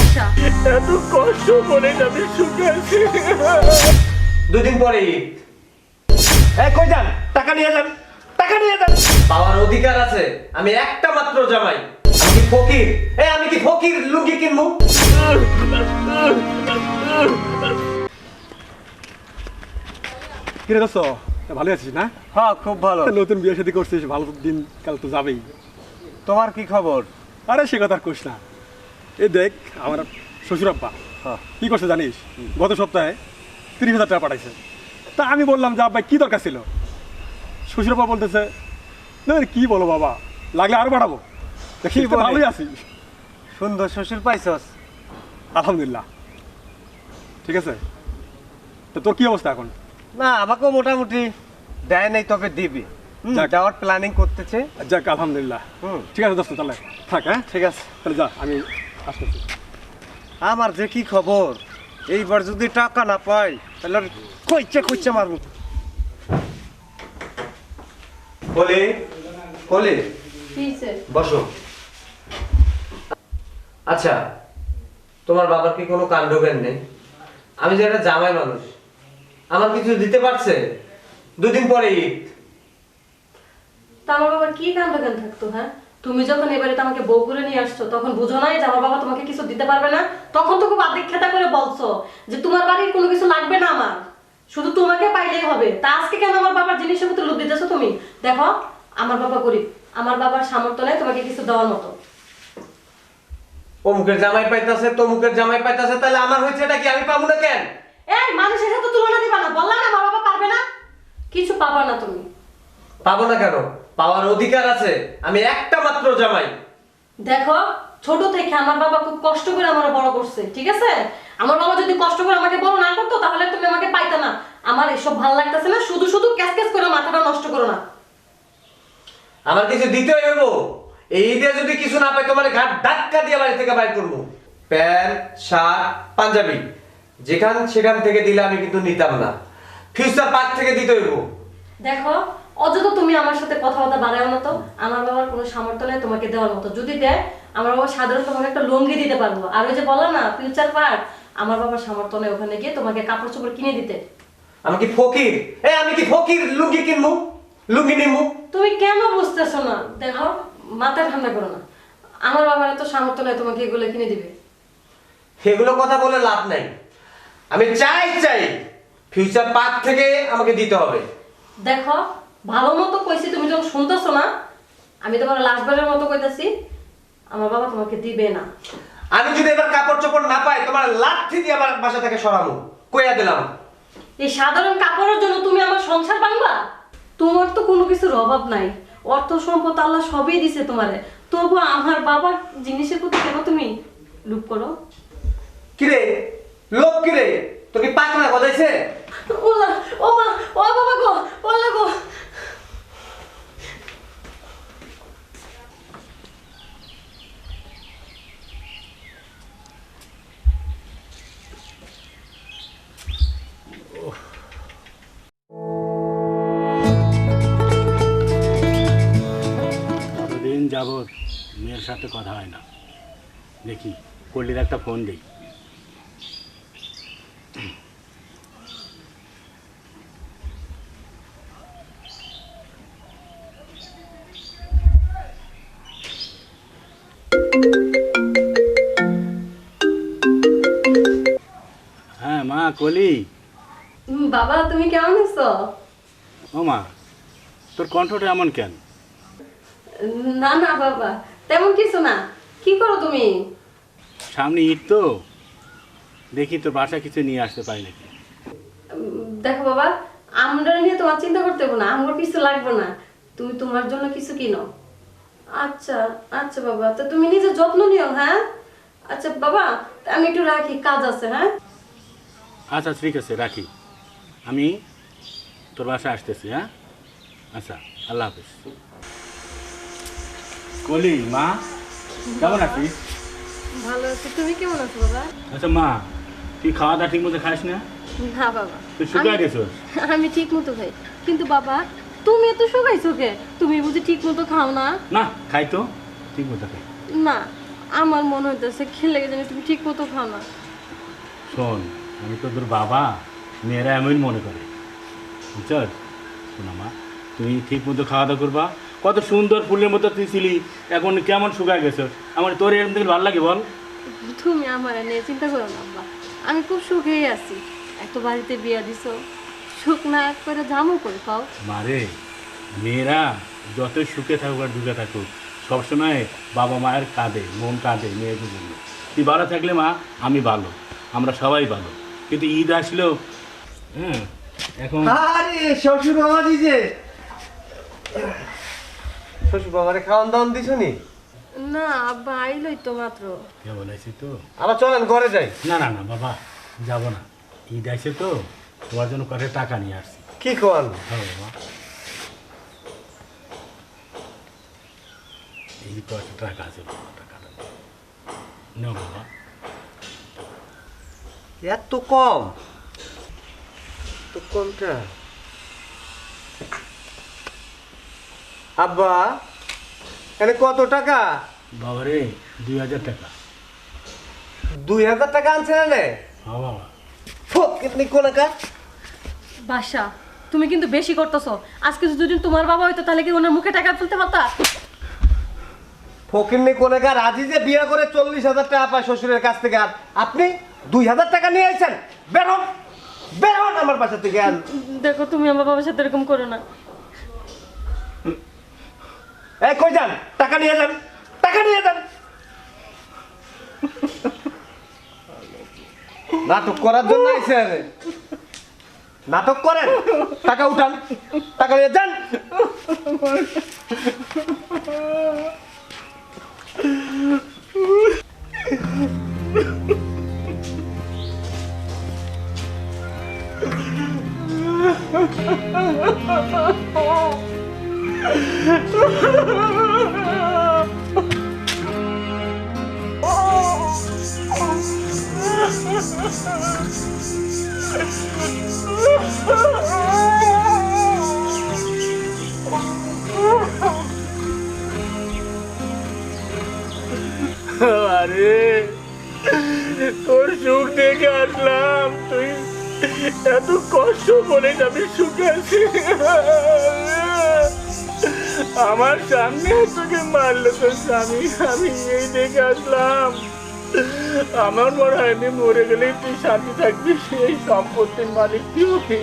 আচ্ছা। এত কষ্ট করে সুখে আছি। দুদিন পরে এই কই যান? টাকা নিয়ে যান। টাকা নিয়ে যান। পাওয়ার অধিকার আছে। আমি একটা মাত্র জামাই। আমি কি ফকির? এ আমি কি ফকির? লুঙ্গি কিনবো? কিরে দোস্ত ভালো আছিস না? হ্যাঁ খুব ভালো। নতুন বিয়ে শাদী করছিস ভালো দিন কাল তো যাবেই। তোমার কি খবর? আরে সে কথা কোস না। এই দেখ আমার শ্বশুর আব্বা হ্যাঁ। কি করছে জানিস? গত সপ্তাহে তিরিশ হাজার টাকা পাঠাইছে। তা আমি বললাম যে আব্বা কি দরকার ছিল? শ্বশুর আব্বা বলতেছে না কি বলো বাবা লাগলে আরও বাড়াবো। দেখি ভালোই আছি। সুন্দর শ্বশুর পাইছস। আলহামদুলিল্লাহ। ঠিক আছে? তো তোর কি অবস্থা এখন? না আমাকেও মোটামুটি দেয় নাই তবে দিবি। যাওয়ার প্ল্যানিং করতেছে। যাক আলহামদুলিল্লাহ। ঠিক আছে দোস্ত তাহলে থাক হ্যাঁ? ঠিক আছে। তাহলে যা আমি আসতেছি। আমার যে কি খবর? এইবার যদি টাকা না পাই তাহলে আর কইছে কইছে মারবো। বলে বলে বসো। আচ্ছা তোমার বাবার কি কোনো কাণ্ড জ্ঞান নেই? আমি যে একটা জামাই মানুষ আমার কিছু দিতে পারছে? দুদিন পরে ঈদ। তা আমার বাবার কি কাণ্ড জ্ঞান থাকতো হ্যাঁ? তুমি যখন এবারে তো আমাকে বউ করে নিয়ে আসছো তখন বুঝো নাই যে আমার বাবা তোমাকে কিছু দিতে পারবে না? তখন তো খুব আদিক্ষেতা করে বলছো যে তোমার বাড়ির কোনো কিছু লাগবে না আমার। শুধু তোমাকে পাইলেই হবে। তা আজকে কেন আমার বাবার জিনিসের মতো লোভ দিতেছো তুমি? দেখো আমার বাবা গরিব। আমার বাবার সামর্থ্য নেই তোমাকে কিছু দেওয়ার মতো। অমুকের জামাই পাইতাছে তমুকের জামাই পাইতাছে তাহলে আমার হয়েছে এটা কি? আমি পাবো না কেন? এই মানুষের সাথে তুলনা দিবা না। বললাম না আমার বাবা পারবে না? কিছু পাবা না তুমি। পাবো না কেন? পাওয়ার অধিকার আছে। আমি একটা মাত্র জামাই। দেখো ছোট থেকে আমার বাবা খুব কষ্ট করে আমার বড় করছে ঠিক আছে? আমার বাবা যদি কষ্ট করে আমাকে বড় না করতো তাহলে তুমি আমাকে পাইতে না। আমার এসব ভালো লাগতেছে না শুধু শুধু ক্যাস ক্যাস করে মাথাটা নষ্ট করো না। আমার কিছু দিতে হইব এই ঈদে যদি কিছু না পাই তোমার ঘাট ধাক্কা দিয়ে বাড়ি থেকে বাইর করব। Pant shirt panjabi. যেখান সেখান থেকে দিলে আমি কিন্তু নিতাম না। ফিউচার পার্ক থেকে দিতে হইব। দেখো অযথা তুমি আমার সাথে কথাবার্তা বাড়াও না তো। আমার বাবার কোনো সামর্থ্য নেই তোমাকে দেওয়ার মতো। যদি দেয় আমার বাবা সাধারণ তোমাকে একটা লুঙ্গি দিতে পারব। আর ওই যে বলো না ফিউচার পার্ক আমার বাবার সামর্থ্য নেই ওখানে গিয়ে তোমাকে কাপড় চোপড় কিনে দিতে। আমি কি ফকির? এ আমি কি ফকির? লুঙ্গি কিনবো? লুঙ্গি নিমু? তুমি কেন বুঝতেছো না? দেখো মাথা ঠান্ডা করো না। আমার বাবার এত সামর্থ্য নেই তোমাকে এগুলো কিনে দিবে। এগুলো কথা বলে লাভ নাই। আমি চাই চাই ফিউচার পার্ক থেকে আমাকে দিতে হবে। দেখো ভালো মতো কইছি তুমি যখন শুনতেছো না আমি তোমার লাস্টবারের মতো কইতাছি আমার বাবা তোমাকে দিবে না। আমি যদি এবার কাপড় চোপড় না পাই তোমার লাঠি দিয়ে আমার বাসা থেকে সরাবো কইয়া দিলাম। এই সাধারণ কাপড়ের জন্য তুমি আমার সংসার ভাঙবা? তোমার তো কোনো কিছুর অভাব নাই। অর্থ সম্পদ আল্লাহ সবই দিছে তোমারে। তবু আমার বাবার জিনিসের প্রতি কেন তুমি লুপ করো? কিরে? লোক কিরে? তোর কি পাকনা গজাইছে? ওলা ও মা ও বাবা গো ওলা গো। যাবৎ মেয়ের সাথে কথা হয় না। দেখি কল্লির একটা ফোন দিই। হ্যাঁ মা কলি? বাবা তুমি কেমন আছো? ও মা তোর কণ্ঠটা এমন কেন? না না বাবা তেমন কিছু না। কি করো তুমি? সামনে ঈদ তো। দেখি তোর বাসা কিছু নিয়ে আসতে পারি নাকি? দেখো বাবা আমরা নিয়ে তোমার চিন্তা করতে হবে না আমার কিছু লাগবে না। তুমি তোমার জন্য কিছু কিনো। আচ্ছা আচ্ছা বাবা তো তুমি নিজের যত্ন নিও হ্যাঁ? আচ্ছা বাবা আমি একটু রাখি কাজ আছে হ্যাঁ? আচ্ছা ঠিক আছে রাখি। আমি তোর বাসায় আসতেছি হ্যাঁ? আচ্ছা আল্লাহ হাফিজ। কলি মা কেমন আছিস? ভালো আছি। তুমি কেমন আছো বাবা? আচ্ছা মা তুই খাওয়া দাওয়া ঠিক মতো খাস না? না বাবা। তুই গেছিস? আমি ঠিক মতো খাই। কিন্তু বাবা তুমি এত শুকাইছো কে? তুমি বুঝি ঠিক মতো খাও না? না খাই তো। ঠিক মতো খাই। না আমার মনে হইতেছে খেলে জানি তুমি ঠিক মতো খাও না। শোন আমি তো তোর বাবা মেয়েরা এমন মনে করে। বুঝছস? শোনা মা তুমি ঠিক মতো খাওয়া দাওয়া করবা কত সুন্দর ফুলের মতো তুই ছিলি এখন কেমন শুকায় গেছ? আমার তোর এরকম থেকে ভালো লাগে বল। তুমি আমার নিয়ে চিন্তা করো না আব্বা। আমি খুব সুখেই আছি। এত বাড়িতে বিয়া দিছো সুখ না করে জামও করে পাও? মারে মেয়েরা যত সুখে থাকুক আর দুঃখে থাকুক সবসময় বাবা মায়ের কাঁদে মন কাঁদে মেয়েদের জন্য তুই ভালো থাকলে মা আমি ভালো আমরা সবাই ভালো। কিন্তু ঈদ আসলেও হ্যাঁ এখন আরে শ্বশুর বাবা দিছে শ্বশুর বাবারে খাওয়ান দাওয়ান দিছো নি? না আব্বা আইলই তো মাত্র। কে বলেছি তো? আবার চলেন ঘরে যাই। না না না বাবা যাব না। ঈদ আসে তো তোমার জন্য করে টাকা নিয়ে আসছি। কি কোন হ্যাঁ বাবা। এই কয়েকটা টাকা আছে টাকাটা নাও বাবা। এত কম? তো কোনটা আব্বা এখানে কত টাকা? বাবারে দুই হাজার টাকা। দুই হাজার টাকা আনছে না নে হ্যাঁ বাবা। ফুক কিতনি বাসা তুমি কিন্তু বেশি করতেছো। আজকে যদি তোমার বাবা হইতো তাহলে কি ওনার মুখে টাকা তুলতে পারতা? ফকিরনি কোনাকার আজি যে বিয়ে করে চল্লিশ হাজার টাকা পায় শ্বশুরের কাছ থেকে আর আপনি দুই হাজার টাকা নিয়ে আইছেন। বের হন বের হন আমার বাসা থেকে। আর দেখো তুমি আমার বাবার সাথে এরকম করো না। এই, কই যান? টাকা নিয়ে যান। টাকা নিয়ে যান। নাটক করার জন্য নাটক করেন? টাকা উঠান। টাকা নিয়ে যান। আরে তোর সুখ দেখে আসলাম। তুই এত কষ্ট করে আমি সুখে আছি। আমার সামনে তোকে মারলো তোর স্বামী, আমি এই দেখে আসলাম। আমার মনে হয় আমি মরে গেলে তুই শান্তি থাকবি, সেই সম্পত্তির মালিক তুই।